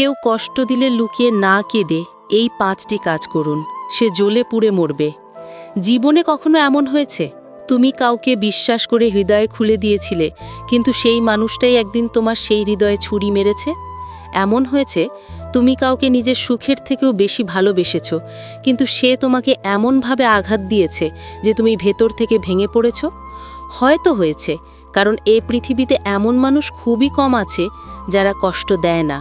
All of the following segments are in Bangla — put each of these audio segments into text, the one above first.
কেউ কষ্ট দিলে লুকিয়ে না কেঁদে এই পাঁচটি কাজ করুন। সে জ্বলে পুড়ে মরবে। জীবনে কখনো এমন হয়েছে? তুমি কাউকে বিশ্বাস করে হৃদয়ে খুলে দিয়েছিলে, কিন্তু সেই মানুষটাই একদিন তোমার সেই হৃদয়ে ছুরি মেরেছে? এমন হয়েছে, তুমি কাউকে নিজের সুখের থেকেও বেশি ভালোবেসেছ, কিন্তু সে তোমাকে এমনভাবে আঘাত দিয়েছে যে তুমি ভেতর থেকে ভেঙে পড়েছ? হয়তো হয়েছে, কারণ এ পৃথিবীতে এমন মানুষ খুবই কম আছে যারা কষ্ট দেয় না।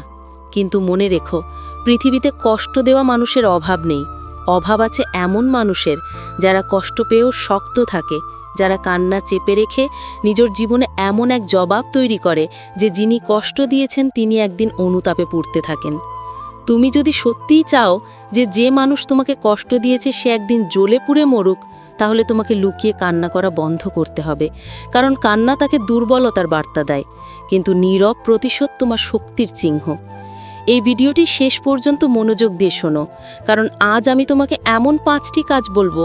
কিন্তু মনে রেখো, পৃথিবীতে কষ্ট দেওয়া মানুষের অভাব নেই। অভাব আছে এমন মানুষের যারা কষ্ট পেয়েও শক্ত থাকে, যারা কান্না চেপে রেখে নিজের জীবনে এমন এক জবাব তৈরি করে যে যিনি কষ্ট দিয়েছেন তিনি একদিন অনুতাপে পড়তে থাকেন। তুমি যদি সত্যিই চাও যে যে মানুষ তোমাকে কষ্ট দিয়েছে সে একদিন জ্বলে পুড়ে মরুক, তাহলে তোমাকে লুকিয়ে কান্না করা বন্ধ করতে হবে, কারণ কান্না তাকে দুর্বলতার বার্তা দেয়। কিন্তু নীরব প্রতিশোধ তোমার শক্তির চিহ্ন। এই ভিডিওটি শেষ পর্যন্ত মনোযোগ দিয়ে শোনো, কারণ আজ আমি তোমাকে এমন পাঁচটি কাজ বলব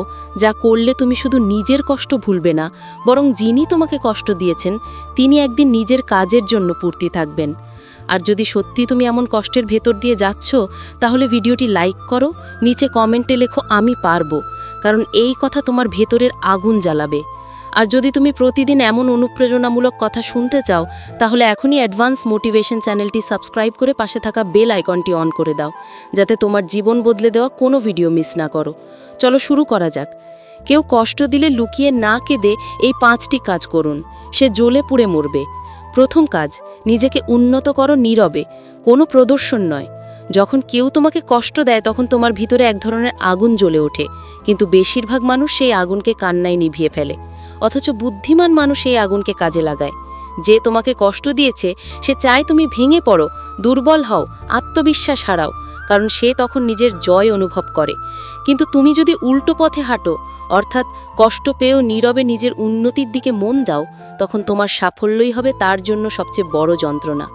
যা করলে তুমি শুধু নিজের কষ্ট ভুলবে না, বরং যিনি তোমাকে কষ্ট দিয়েছেন, তিনি একদিন নিজের কাজের জন্য পূর্তি থাকবেন। আর যদি সত্যি তুমি এমন কষ্টের ভেতর দিয়ে যাচ্ছ, তাহলে ভিডিওটি লাইক করো, নিচে কমেন্টে লেখো, আমি পারব কারণ এই কথা তোমার ভেতরের আগুন জ্বালাবে। আর যদি তুমি প্রতিদিন এমন অনুপ্রেরণামূলক কথা শুনতে চাও, তাহলে এখনই অ্যাডভান্স মোটিভেশন চ্যানেলটি সাবস্ক্রাইব করে পাশে থাকা বেল আইকনটি অন করে দাও, যাতে তোমার জীবন বদলে দেওয়া কোনো ভিডিও মিস না করো। চলো শুরু করা যাক। কেউ কষ্ট দিলে লুকিয়ে না কেঁদে এই পাঁচটি কাজ করুন। সে জ্বলে পুড়ে মরবে। প্রথম কাজ, নিজেকে উন্নত করো নীরবে, কোনো প্রদর্শন নয়। যখন কেউ তোমাকে কষ্ট দেয়, তখন তোমার ভিতরে এক ধরনের আগুন জ্বলে ওঠে, কিন্তু বেশিরভাগ মানুষ সেই আগুনকে কান্নায় নিভিয়ে ফেলে। অথচ বুদ্ধিমান মানুষ এই আগুনকে কাজে লাগায়। যে তোমাকে কষ্ট দিয়েছে, সে চায় তুমি ভেঙে পড়ো, দুর্বল হও, আত্মবিশ্বাস হারাও, কারণ সে তখন নিজের জয় অনুভব করে। কিন্তু তুমি যদি উল্টো পথে হাঁটো, অর্থাৎ কষ্ট পেয়েও নীরবে নিজের উন্নতির দিকে মন দাও, তখন তোমার সাফল্যই হবে তার জন্য সবচেয়ে বড় যন্ত্রণা।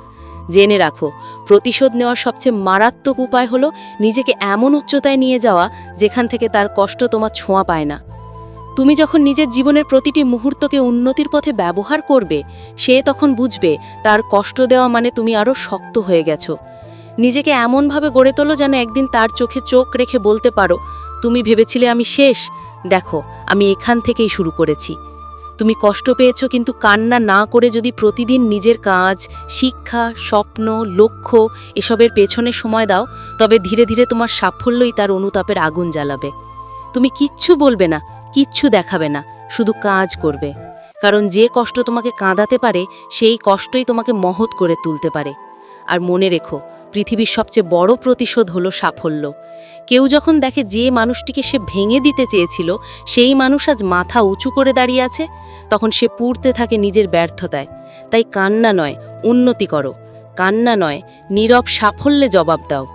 জেনে রাখো, প্রতিশোধ নেওয়ার সবচেয়ে মারাত্মক উপায় হলো নিজেকে এমন উচ্চতায় নিয়ে যাওয়া, যেখান থেকে তার কষ্ট তোমার ছোঁয়া পায় না। তুমি যখন নিজের জীবনের প্রতিটি মুহূর্তকে উন্নতির পথে ব্যবহার করবে, সে তখন বুঝবে তার কষ্ট দেওয়া মানে তুমি আরও শক্ত হয়ে গেছো। নিজেকে এমনভাবে গড়ে তোলো যেন একদিন তার চোখে চোখ রেখে বলতে পারো, তুমি ভেবেছিলে আমি শেষ? দেখো, আমি এখান থেকেই শুরু করেছি। তুমি কষ্ট পেয়েছ কিন্তু কান্না না করে যদি প্রতিদিন নিজের কাজ, শিক্ষা, স্বপ্ন, লক্ষ্য এসবের পেছনে সময় দাও, তবে ধীরে ধীরে তোমার সাফল্যই তার অনুতাপের আগুন জ্বালাবে। তুমি কিচ্ছু বলবে না কিচ্ছু দেখাবে না, শুধু কাজ করবে। কারণ যে কষ্ট তোমাকে কাঁদাতে পারে, সেই কষ্টই তোমাকে মহৎ করে তুলতে পারে। আর মনে রেখো, পৃথিবীর সবচেয়ে বড় প্রতিশোধ হলো সাফল্য। কেউ যখন দেখে যে মানুষটিকে সে ভেঙে দিতে চেয়েছিল, সেই মানুষ আজ মাথা উঁচু করে দাঁড়িয়ে আছে, তখন সে পুড়তে থাকে নিজের ব্যর্থতায়। তাই কান্না নয়, উন্নতি করো। কান্না নয়, নীরব সাফল্যে জবাব দাও।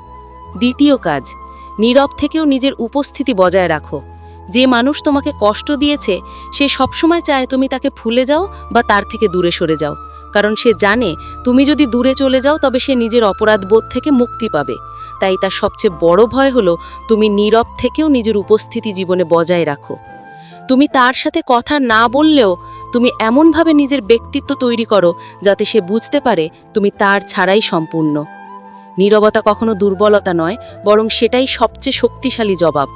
দ্বিতীয় কাজ, নীরব থেকেও নিজের উপস্থিতি বজায় রাখো। যে মানুষ তোমাকে কষ্ট দিয়েছে, সে সবসময় চায় তুমি তাকে ভুলে যাও বা তার থেকে দূরে সরে যাও। কারণ সে জানে, তুমি যদি দূরে চলে যাও, তবে সে নিজের অপরাধ বোধ থেকে মুক্তি পাবে। তাই তার সবচেয়ে বড় ভয় হলো, তুমি নীরব থেকেও নিজের উপস্থিতি জীবনে বজায় রাখো। তুমি তার সাথে কথা না বললেও, তুমি এমনভাবে নিজের ব্যক্তিত্ব তৈরি করো, যাতে সে বুঝতে পারে তুমি তার ছাড়াই সম্পূর্ণ। নীরবতা কখনো দুর্বলতা নয়, বরং সেটাই সবচেয়ে শক্তিশালী জবাব।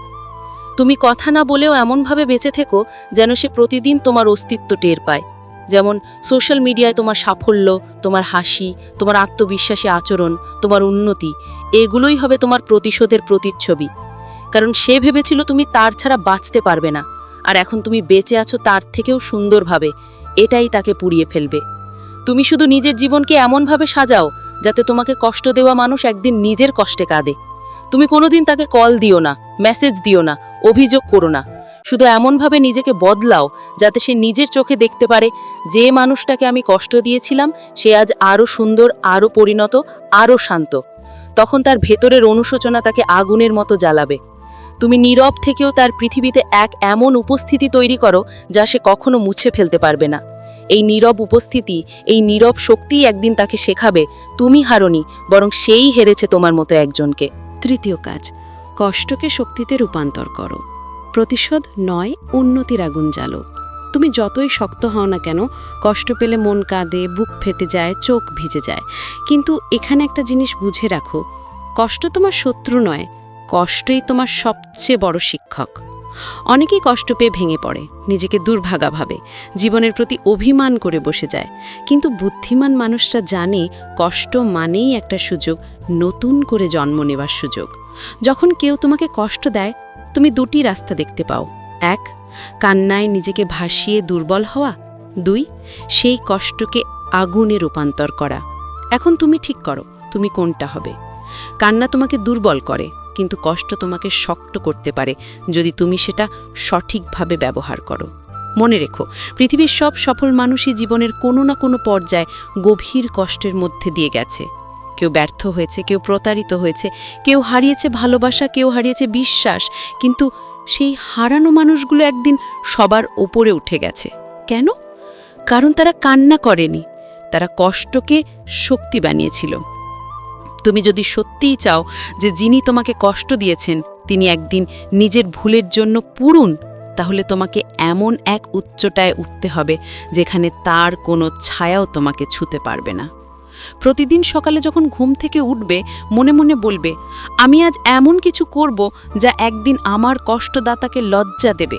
তুমি কথা না বলেও এমনভাবে বেঁচে থেকো যেন সে প্রতিদিন তোমার অস্তিত্ব টের পায়। যেমন সোশ্যাল মিডিয়ায় তোমার সাফল্য, তোমার হাসি, তোমার আত্মবিশ্বাসী আচরণ, তোমার উন্নতি, এগুলোই হবে তোমার প্রতিশোধের প্রতিচ্ছবি। কারণ সে ভেবেছিল তুমি তার ছাড়া বাঁচতে পারবে না, আর এখন তুমি বেঁচে আছো তার থেকেও সুন্দরভাবে, এটাই তাকে পুড়িয়ে ফেলবে। তুমি শুধু নিজের জীবনকে এমনভাবে সাজাও যাতে তোমাকে কষ্ট দেওয়া মানুষ একদিন নিজের কষ্টে কাঁদে। তুমি কোনোদিন তাকে কল দিও না মেসেজ দিও না, অভিযোগ করো না। শুধু এমনভাবে নিজেকে বদলাও যাতে সে নিজের চোখে দেখতে পারে যে মানুষটাকে আমি কষ্ট দিয়েছিলাম, সে আজ আরও সুন্দর আরও পরিণত আরও শান্ত। তখন তার ভেতরের অনুশোচনা তাকে আগুনের মতো জ্বালাবে। তুমি নীরব থেকেও তার পৃথিবীতে এক এমন উপস্থিতি তৈরি করো যা সে কখনো মুছে ফেলতে পারবে না। এই নীরব উপস্থিতি, এই নীরব শক্তিই একদিন তাকে শেখাবে, তুমি হারনি, বরং সেই হেরেছে তোমার মতো একজনকে। তৃতীয় কাজ, কষ্টকে শক্তিতে রূপান্তর করো। প্রতিশোধ নয়, উন্নতির আগুন জ্বালো। তুমি যতই শক্ত হও না কেন, কষ্ট পেলে মন কাঁদে, বুক ফেতে যায়, চোখ ভিজে যায়। কিন্তু এখানে একটা জিনিস বুঝে রাখো, কষ্ট তোমার শত্রু নয়, কষ্টই তোমার সবচেয়ে বড় শিক্ষক। অনেকেই কষ্ট পেয়ে ভেঙে পড়ে, নিজেকে দুর্ভাগা ভাবে, জীবনের প্রতি অভিমান করে বসে যায়। কিন্তু বুদ্ধিমান মানুষরা জানে কষ্ট মানেই একটা সুযোগ, নতুন করে জন্ম নেবার সুযোগ। যখন কেউ তোমাকে কষ্ট দেয়, তুমি দুটি রাস্তা দেখতে পাও। এক, কান্নায় নিজেকে ভাসিয়ে দুর্বল হওয়া। দুই, সেই কষ্টকে আগুনে রূপান্তর করা। এখন তুমি ঠিক করো, তুমি কোনটা হবে? কান্না তোমাকে দুর্বল করে। কিন্তু কষ্ট তোমাকে শক্ত করতে পারে যদি তুমি সেটা সঠিকভাবে ব্যবহার করো। মনে রেখো, পৃথিবীর সব সফল মানুষই জীবনের কোনো না কোনো পর্যায়ে গভীর কষ্টের মধ্যে দিয়ে গেছে। কেউ ব্যর্থ হয়েছে, কেউ প্রতারিত হয়েছে, কেউ হারিয়েছে ভালোবাসা, কেউ হারিয়েছে বিশ্বাস, কিন্তু সেই হারানো মানুষগুলো একদিন সবার ওপরে উঠে গেছে। কেন? কারণ তারা কান্না করেনি। তারা কষ্টকে শক্তি বানিয়েছিল। তুমি যদি সত্যিই চাও যে যিনি তোমাকে কষ্ট দিয়েছেন, তিনি একদিন নিজের ভুলের জন্য পুরুন তাহলে তোমাকে এমন এক উচ্চটায় উঠতে হবে যেখানে তার কোনো ছায়াও তোমাকে ছুতে পারবে না। প্রতিদিন সকালে যখন ঘুম থেকে উঠবে, মনে মনে বলবে, আমি আজ এমন কিছু করব যা একদিন আমার কষ্টদাতাকে লজ্জা দেবে।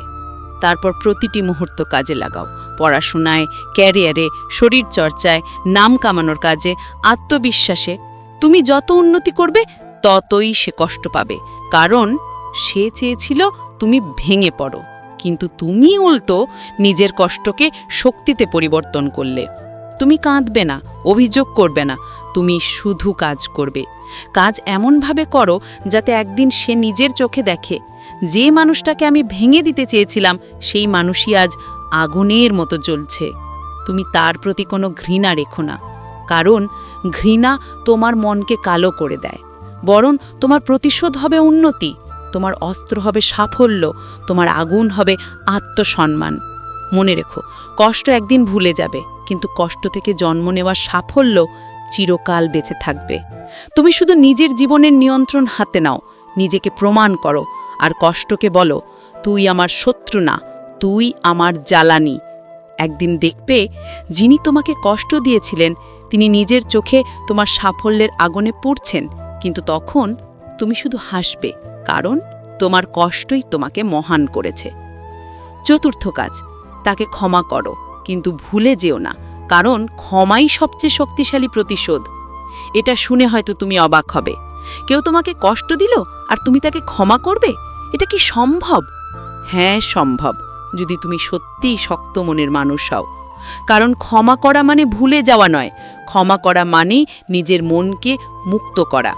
তারপর প্রতিটি মুহূর্ত কাজে লাগাও। পড়াশোনায়, ক্যারিয়ারে, শরীরচর্চায়, নাম কামানোর কাজে, আত্মবিশ্বাসে তুমি যত উন্নতি করবে, ততই সে কষ্ট পাবে। কারণ সে চেয়েছিল তুমি ভেঙে পড়ো। কিন্তু তুমি উল্টো নিজের কষ্টকে শক্তিতে পরিবর্তন করলে। তুমি কাঁদবে না, অভিযোগ করবে না, তুমি শুধু কাজ করবে। কাজ এমনভাবে করো যাতে একদিন সে নিজের চোখে দেখে, যে মানুষটাকে আমি ভেঙে দিতে চেয়েছিলাম, সেই মানুষই আজ আগুনের মতো জ্বলছে। তুমি তার প্রতি কোনো ঘৃণা রেখো না। কারণ ঘৃণা তোমার মনকে কালো করে দেয়। বরং তোমার প্রতিশোধ হবে উন্নতি, তোমার অস্ত্র হবে সাফল্য, তোমার আগুন হবে আত্মসম্মান। মনে রেখো, কষ্ট একদিন ভুলে যাবে, কিন্তু কষ্ট থেকে জন্ম নেওয়ার সাফল্য চিরকাল বেঁচে থাকবে। তুমি শুধু নিজের জীবনের নিয়ন্ত্রণ হাতে নাও, নিজেকে প্রমাণ করো, আর কষ্টকে বলো, তুই আমার শত্রু না, তুই আমার জ্বালানি। একদিন দেখবে, যিনি তোমাকে কষ্ট দিয়েছিলেন তিনি নিজের চোখে তোমার সাফল্যের আগুনে পুড়ছেন, কিন্তু তখন তুমি শুধু হাসবে, কারণ তোমার কষ্টই তোমাকে মহান করেছে। চতুর্থ কাজ, তাকে ক্ষমা করো, কিন্তু ভুলে যেও না, কারণ ক্ষমাই সবচেয়ে শক্তিশালী প্রতিশোধ। এটা শুনে হয়তো তুমি অবাক হবে। কেউ তোমাকে কষ্ট দিল আর তুমি তাকে ক্ষমা করবে? এটা কি সম্ভব? হ্যাঁ সম্ভব, যদি তুমি সত্যিই শক্ত মনের মানুষ হও। কারণ ক্ষমা করা মানে ভুলে যাওয়া নয় ক্ষমা করা মানে নিজের মনকে মুক্ত করা।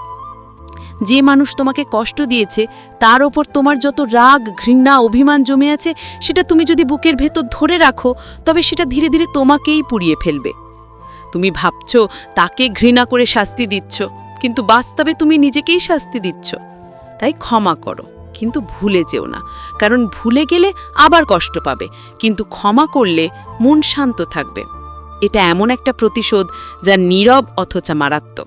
যে মানুষ তোমাকে কষ্ট দিয়েছে, তার ওপর তোমার যত রাগ, ঘৃণা, অভিমান জমে আছে, সেটা তুমি যদি বুকের ভেতর ধরে রাখো, তবে সেটা ধীরে ধীরে তোমাকেই পুড়িয়ে ফেলবে। তুমি ভাবছ, তাকে ঘৃণা করে শাস্তি দিচ্ছ, কিন্তু বাস্তবে তুমি নিজেকেই শাস্তি দিচ্ছ। তাই ক্ষমা করো, কিন্তু ভুলে যেও না, কারণ ভুলে গেলে আবার কষ্ট পাবে, কিন্তু ক্ষমা করলে মন শান্ত থাকবে। এটা এমন একটা প্রতিশোধ যা নীরব অথচ মারাত্মক।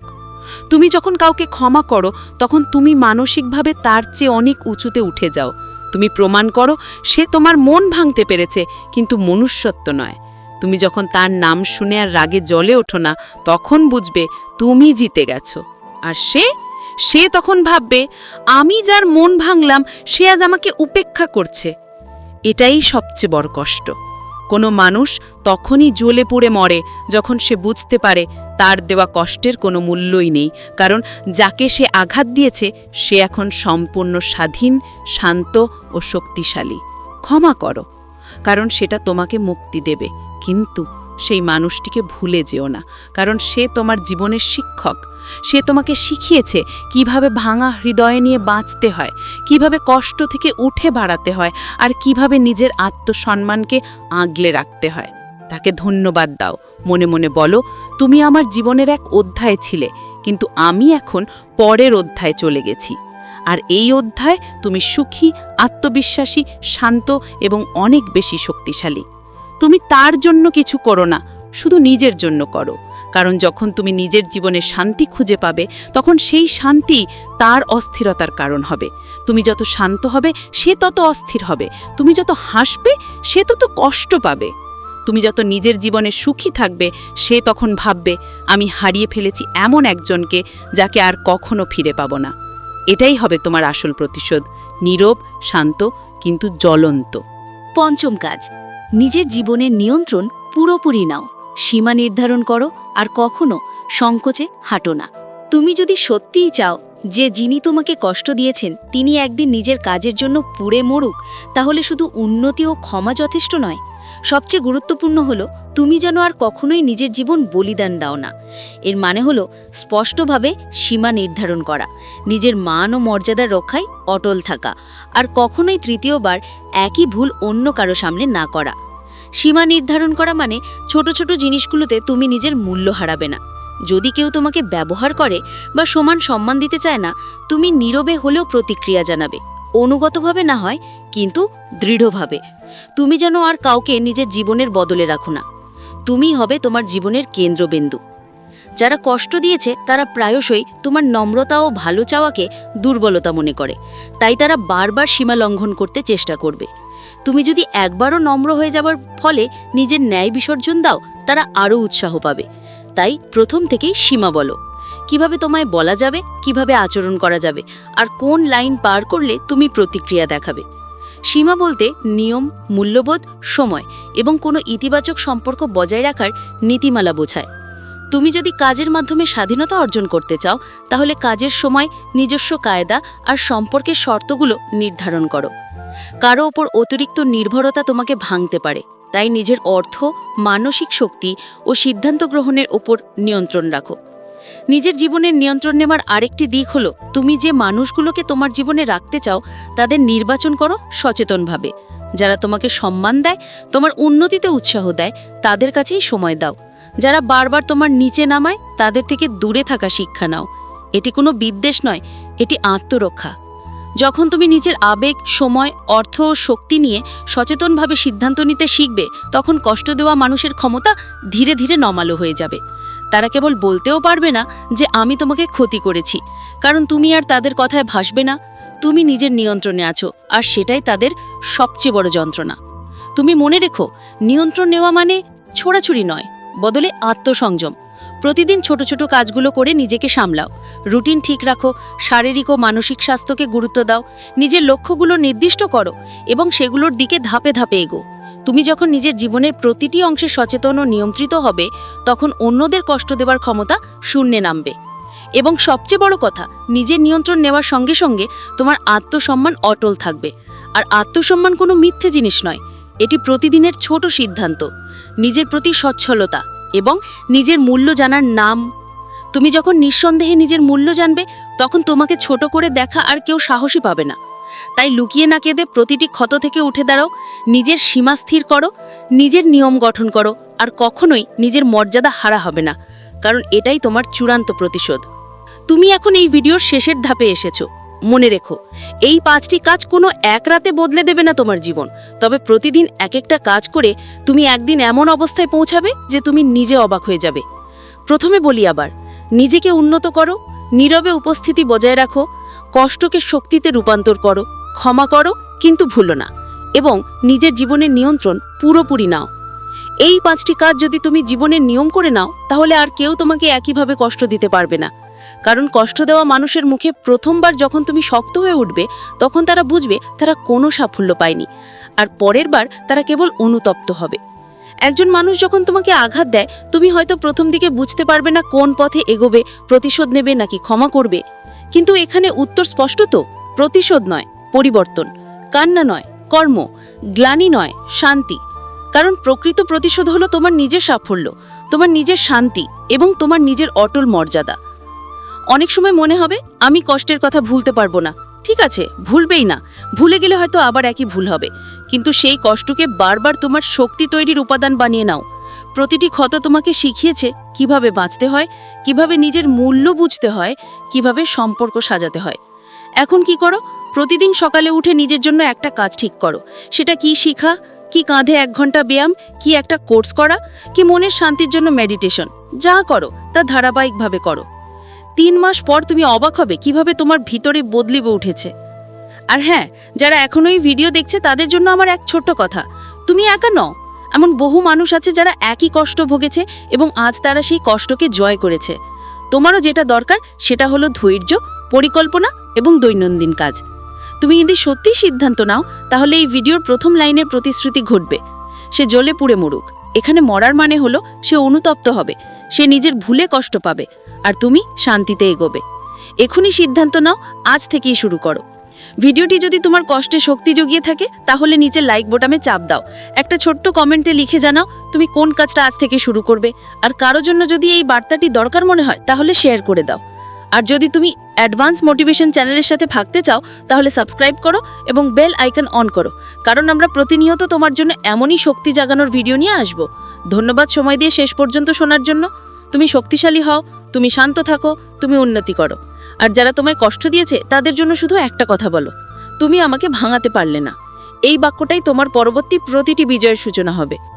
তুমি যখন কাউকে ক্ষমা করো, তখন তুমি মানসিকভাবে তার চেয়ে অনেক উঁচুতে উঠে যাও। তুমি প্রমাণ করো, সে তোমার মন ভাঙতে পেরেছে, কিন্তু মনুষ্যত্ব নয়। তুমি যখন তার নাম শুনে আর রাগে জলে ওঠো না, তখন বুঝবে তুমি জিতে গেছো। আর সে? সে তখন ভাববে, আমি যার মন ভাঙলাম, সে আজ আমাকে উপেক্ষা করছে। এটাই সবচেয়ে বড় কষ্ট। কোনো মানুষ তখনই জ্বলে পুড়ে মরে যখন সে বুঝতে পারে তার দেওয়া কষ্টের কোনো মূল্যই নেই। কারণ যাকে সে আঘাত দিয়েছে, সে এখন সম্পূর্ণ স্বাধীন, শান্ত ও শক্তিশালী। ক্ষমা করো, কারণ সেটা তোমাকে মুক্তি দেবে। কিন্তু সেই মানুষটিকে ভুলে যেও না, কারণ সে তোমার জীবনের শিক্ষক। সে তোমাকে শিখিয়েছে কীভাবে ভাঙা হৃদয় নিয়ে বাঁচতে হয়, কীভাবে কষ্ট থেকে উঠে বাড়াতে হয়, আর কীভাবে নিজের আত্মসম্মানকে আগলে রাখতে হয়। তাকে ধন্যবাদ দাও। মনে মনে বলো, তুমি আমার জীবনের এক অধ্যায় ছিলে, কিন্তু আমি এখন পরের অধ্যায়ে চলে গেছি। আর এই অধ্যায় তুমি সুখী, আত্মবিশ্বাসী, শান্ত এবং অনেক বেশি শক্তিশালী। তুমি তার জন্য কিছু করো না, শুধু নিজের জন্য করো। কারণ যখন তুমি নিজের জীবনে শান্তি খুঁজে পাবে, তখন সেই শান্তি তার অস্থিরতার কারণ হবে। তুমি যত শান্ত হবে, সে তত অস্থির হবে। তুমি যত হাসবে, সে তত কষ্ট পাবে। তুমি যত নিজের জীবনে সুখী থাকবে, সে তখন ভাববে, আমি হারিয়ে ফেলেছি এমন একজনকে যাকে আর কখনো ফিরে পাবো না। এটাই হবে তোমার আসল প্রতিশোধ। নীরব, শান্ত, কিন্তু জ্বলন্ত। পঞ্চম কাজ। নিজের জীবনের নিয়ন্ত্রণ পুরোপুরি নাও। সীমা নির্ধারণ করো আর কখনো সংকোচে হাঁটো না। তুমি যদি সত্যিই চাও যে যিনি তোমাকে কষ্ট দিয়েছেন, তিনি একদিন নিজের কাজের জন্য পুড়ে মরুক, তাহলে শুধু উন্নতি ও ক্ষমা যথেষ্ট নয় সবচেয়ে গুরুত্বপূর্ণ হলো, তুমি যেন আর কখনোই নিজের জীবন বলিদান দাও না। এর মানে হলো, স্পষ্টভাবে সীমা নির্ধারণ করা, নিজের মান ও মর্যাদার রক্ষায় অটল থাকা, আর কখনোই তৃতীয়বার একই ভুল অন্য কারও সামনে না করা। সীমা নির্ধারণ করা মানে ছোট ছোট জিনিসগুলোতে তুমি নিজের মূল্য হারাবে না। যদি কেউ তোমাকে ব্যবহার করে বা সমান সম্মান দিতে চায় না, তুমি নীরবে হলেও প্রতিক্রিয়া জানাবে। অনুগতভাবে না হয়, কিন্তু দৃঢ়ভাবে। তুমি যেন আর কাউকে নিজের জীবনের বদলে রাখো না। তুমি হবে তোমার জীবনের কেন্দ্রবিন্দু। যারা কষ্ট দিয়েছে, তারা প্রায়শই তোমার নম্রতা ও ভালো চাওয়াকে দুর্বলতা মনে করে। তাই তারা বারবার সীমা লঙ্ঘন করতে চেষ্টা করবে। তুমি যদি একবারও নম্র হয়ে যাবার ফলে নিজের ন্যায় বিসর্জন দাও, তারা আরও উৎসাহ পাবে। তাই প্রথম থেকেই সীমা বলো। কীভাবে তোমায় বলা যাবে, কীভাবে আচরণ করা যাবে, আর কোন লাইন পার করলে তুমি প্রতিক্রিয়া দেখাবে। সীমা বলতে নিয়ম, মূল্যবোধ, সময় এবং কোনো ইতিবাচক সম্পর্ক বজায় রাখার নীতিমালা বোঝায়। তুমি যদি কাজের মাধ্যমে স্বাধীনতা অর্জন করতে চাও, তাহলে কাজের সময় নিজস্ব কায়দা আর সম্পর্কের শর্তগুলো নির্ধারণ করো। কারও ওপর অতিরিক্ত নির্ভরতা তোমাকে ভাঙতে পারে, তাই নিজের অর্থ, মানসিক শক্তি ও সিদ্ধান্ত গ্রহণের ওপর নিয়ন্ত্রণ রাখো। নিজের জীবনের নিয়ন্ত্রণ নেওয়ার আরেকটি দিক হলো, তুমি যে মানুষগুলোকে তোমার জীবনে রাখতে চাও, তাদের নির্বাচন করো সচেতনভাবে। যারা তোমাকে সম্মান দেয়, তোমার উন্নতিতে উৎসাহ দেয়, তাদের কাছেই সময় দাও। যারা বারবার তোমার নিচে নামায়, তাদের থেকে দূরে থাকা শিক্ষা নাও। এটি কোনো বিদ্বেষ নয়, এটি আত্মরক্ষা। যখন তুমি নিজের আবেগ, সময়, অর্থ ও শক্তি নিয়ে সচেতনভাবে সিদ্ধান্ত নিতে শিখবে, তখন কষ্ট দেওয়া মানুষের ক্ষমতা ধীরে ধীরে নমালো হয়ে যাবে। তারা কেবল বলতেও পারবে না যে আমি তোমাকে ক্ষতি করেছি। কারণ তুমি আর তাদের কথায় ভাসবে না। তুমি নিজের নিয়ন্ত্রণে আছো, আর সেটাই তাদের সবচেয়ে বড় যন্ত্রণা। তুমি মনে রেখো, নিয়ন্ত্রণ নেওয়া মানে ছোড়াছুরি নয়, বদলে আত্মসংযম। প্রতিদিন ছোট ছোট কাজগুলো করে নিজেকে সামলাও। রুটিন ঠিক রাখো, শারীরিক ও মানসিক স্বাস্থ্যকে গুরুত্ব দাও, নিজের লক্ষ্যগুলো নির্দিষ্ট করো এবং সেগুলোর দিকে ধাপে ধাপে এগো। তুমি যখন নিজের জীবনের প্রতিটি অংশে সচেতন ও নিয়ন্ত্রিত হবে, তখন অন্যদের কষ্ট দেওয়ার ক্ষমতা শূন্যে নামবে। এবং সবচেয়ে বড় কথা, নিজের নিয়ন্ত্রণ নেওয়ার সঙ্গে সঙ্গে তোমার আত্মসম্মান অটল থাকবে। আর আত্মসম্মান কোনো মিথ্যে জিনিস নয়, এটি প্রতিদিনের ছোট সিদ্ধান্ত, নিজের প্রতি সচ্ছলতা এবং নিজের মূল্য জানার নাম। তুমি যখন নিঃসন্দেহে নিজের মূল্য জানবে, তখন তোমাকে ছোট করে দেখা আর কেউ সাহসী পাবে না। তাই লুকিয়ে না কেঁদে প্রতিটি ক্ষত থেকে উঠে দাঁড়াও, নিজের সীমা স্থির করো, নিজের নিয়ম গঠন করো, আর কখনোই নিজের মর্যাদা হারা হবে না, কারণ এটাই তোমার চূড়ান্ত প্রতিশোধ। তুমি এখন এই ভিডিওর শেষের ধাপে এসেছ। মনে রেখো, এই পাঁচটি কাজ কোনো এক রাতে বদলে দেবে না তোমার জীবন, তবে প্রতিদিন এক একটা কাজ করে তুমি একদিন এমন অবস্থায় পৌঁছাবে যে তুমি নিজে অবাক হয়ে যাবে। প্রথমে বলি আবার, নিজেকে উন্নত করো, নীরবে উপস্থিতি বজায় রাখো কষ্টকে শক্তিতে রূপান্তর করো, ক্ষমা করো, কিন্তু ভুলো না এবং নিজের জীবনের নিয়ন্ত্রণ পুরোপুরি নাও। এই পাঁচটি কাজ যদি তুমি জীবনের নিয়ম করে নাও, তাহলে আর কেউ তোমাকে একইভাবে কষ্ট দিতে পারবে না। কারণ কষ্ট দেওয়া মানুষের মুখে প্রথমবার যখন তুমি শক্ত হয়ে উঠবে, তখন তারা বুঝবে তারা কোনো সাফল্য পায়নি। আর পরের বার তারা কেবল অনুতপ্ত হবে। একজন মানুষ যখন তোমাকে আঘাত দেয়, তুমি হয়তো প্রথম দিকে বুঝতে পারবে না কোন পথে এগোবে, প্রতিশোধ নেবে নাকি ক্ষমা করবে। কিন্তু এখানে উত্তর স্পষ্ট তো, প্রতিশোধ নয়, পরিবর্তন। কান্না নয়, কর্ম। গ্লানি নয়, শান্তি। কারণ প্রকৃত প্রতিশোধ হলো তোমার নিজের সাফল্য, তোমার নিজের শান্তি এবং তোমার নিজের অটল মর্যাদা। অনেক সময় মনে হবে, আমি কষ্টের কথা ভুলতে পারব না। ঠিক আছে, ভুলবেই না। ভুলে গেলে হয়তো আবার একই ভুল হবে। কিন্তু সেই কষ্টকে বারবার তোমার শক্তি তৈরির উপাদান বানিয়ে নাও। প্রতিটি ক্ষত তোমাকে শিখিয়েছে কীভাবে বাঁচতে হয়, কীভাবে নিজের মূল্য বুঝতে হয়, কীভাবে সম্পর্ক সাজাতে হয়। এখন কি করো? প্রতিদিন সকালে উঠে নিজের জন্য একটা কাজ ঠিক করো। সেটা কি শিখা? কি কাঁধে এক ঘণ্টা ব্যায়াম? কি একটা কোর্স করা? কি মনের শান্তির জন্য মেডিটেশন? যা করো, তা ধারাবাহিকভাবে করো। তিন মাস পর তুমি অবাক হবে কীভাবে তোমার ভিতরে বদলিবে উঠেছে। আর হ্যাঁ যারা এখনও এই ভিডিও দেখছে তাদের জন্য আমার এক ছোট্ট কথা। তুমি একা নও এমন বহু মানুষ আছে যারা একই কষ্ট ভোগেছে এবং আজ তারা সেই কষ্টকে জয় করেছে। তোমারও যেটা দরকার, সেটা হলো ধৈর্য, পরিকল্পনা এবং দৈনন্দিন কাজ। তুমি যদি সত্যি সিদ্ধান্ত নাও, তাহলে এই ভিডিওর প্রথম লাইনের প্রতিশ্রুতি ঘটবে। সে জ্বলে পুড়ে মরুক। এখানে মরার মানে হলো সে অনুতপ্ত হবে, সে নিজের ভুলে কষ্ট পাবে, আর তুমি শান্তিতে এগোবে। এখনই সিদ্ধান্ত নাও, আজ থেকেই শুরু করো। ভিডিওটি যদি তোমার কষ্টে শক্তি জগিয়ে থাকে, তাহলে নিচে লাইক বোটামে চাপ দাও। একটা ছোট্ট কমেন্টে লিখে জানাও তুমি কোন কাজটা আজ থেকে শুরু করবে। আর কারও জন্য যদি এই বার্তাটি দরকার মনে হয়, তাহলে শেয়ার করে দাও। আর যদি তুমি অ্যাডভান্স মোটিভেশন চ্যানেলের সাথে থাকতে চাও, তাহলে সাবস্ক্রাইব করো এবং বেল আইকন অন করো। কারণ আমরা প্রতিনিয়ত তোমার জন্য এমনই শক্তি জাগানোর ভিডিও নিয়ে আসব। ধন্যবাদ সময় দিয়ে শেষ পর্যন্ত শোনার জন্য। তুমি শক্তিশালী হও, তুমি শান্ত থাকো, তুমি উন্নতি করো। আর যারা তোমায় কষ্ট দিয়েছে, তাদের জন্য শুধু একটা কথা বলো। তুমি আমাকে ভাঙাতে পারলে না। এই বাক্যটাই তোমার পরবর্তী প্রতিটি বিজয়ের সূচনা হবে।